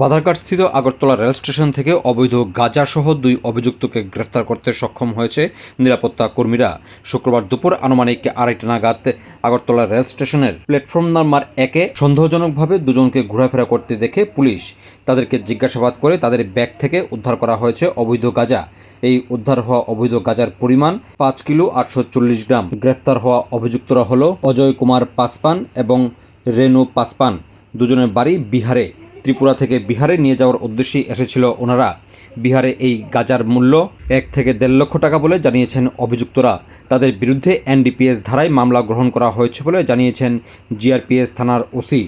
বাধারঘাটস্থিত Agartala rail station থেকে অবৈধ গাঁজাসহ দুই অভিযুক্তকে গ্রেফতার করতে সক্ষম হয়েছে নিরাপত্তা কর্মীরা। শুক্রবার দুপুর আনুমানিক আড়াইটা নাগাদ আগরতলা রেল স্টেশনের প্ল্যাটফর্ম নাম্বার একে সন্দেহজনকভাবে দুজনকে ঘোরাফেরা করতে দেখে পুলিশ তাদেরকে জিজ্ঞাসাবাদ করে তাদের ব্যাগ থেকে উদ্ধার করা হয়েছে অবৈধ গাঁজা। এই উদ্ধার হওয়া অবৈধ গাঁজার পরিমাণ পাঁচ কিলো আটশো চল্লিশ গ্রাম। গ্রেফতার হওয়া অভিযুক্তরা হল অজয় কুমার পাসপান এবং রেনু পাসপান। দুজনের বাড়ি বিহারে। ত্রিপুরা থেকে বিহারে নিয়ে যাওয়ার উদ্দেশ্যেই এসেছিল ওনারা। বিহারে এই গাজার মূল্য এক থেকে দেড় লক্ষ টাকা বলে জানিয়েছেন অভিযুক্তরা। তাদের বিরুদ্ধে এনডিপিএস ধারায় মামলা গ্রহণ করা হয়েছে বলে জানিয়েছেন জিআরপিএস থানার ওসি।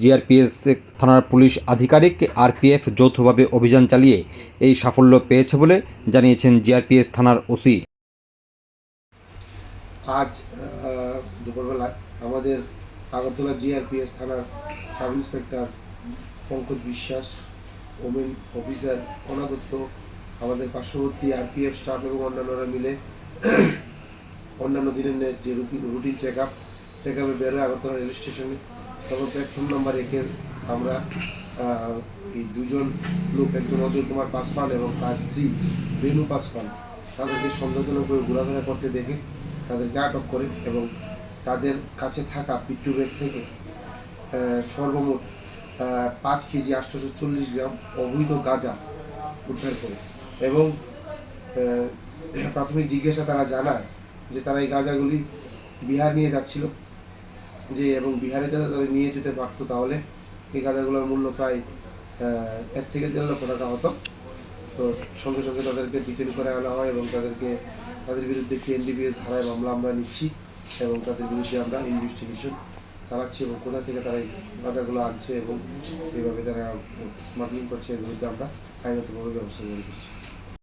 জিআরপিএস থানার পুলিশ আধিকারিক আরপিএফ যৌথভাবে অভিযান চালিয়ে এই সাফল্য পেয়েছে বলে জানিয়েছেন জিআরপিএস থানার ওসি। আজ দুপুরবেলায় আমাদের আগরতলা জিআরপিএস থানার sub inspector Pankaj Biswas women officer অনাদত্ত আমাদের পার্শ্ববর্তী আরপিএফ স্টাফ এবং অন্যান্যরা মিলে অন্যান্য দিনের যে routine routine check up check আপে বেরোয় আগরতলা রেল স্টেশনে। তখন প্ল্যাটফর্ম নাম্বার একের আমরা এই দুজন লোক, একজন অজয় কুমার পাসওয়ান এবং তার স্ত্রী রেণু পাসওয়ান, তাদেরকে সন্দেহজনক করে ঘোরাফেরা করতে দেখে তাদেরকে আটক করে এবং তাদের কাছে থাকা পিট্টু ব্যাগ থেকে সর্বমোট পাঁচ কেজি আটশোশো চল্লিশ গ্রাম অবৈধ গাঁজা উদ্ধার করে। এবং প্রাথমিক জিজ্ঞাসা তারা জানায় যে তারা এই গাঁজাগুলি বিহার নিয়ে যাচ্ছিল। যে এবং বিহারে যাতে তাদের নিয়ে যেতে পারতো তাহলে এই গাঁজাগুলোর মূল্য প্রায় এক থেকে দেড় লক্ষ টাকা হতো। তো সঙ্গে সঙ্গে তাদেরকে ডিটেন করে আনা হয় এবং তাদেরকে, তাদের বিরুদ্ধে কি এনডিপিএস ধারায় মামলা আমরা নিচ্ছি এবং তাদের বিরুদ্ধে আমরা ইনভেস্টিগেশন চালাচ্ছি এবং কোথা থেকে তারা এই গাঁজাগুলো আনছে এবং এইভাবে তারা স্মাগলিং করছে এর বিরুদ্ধে আমরা আইনগতভাবে ব্যবস্থা গ্রহণ করছি।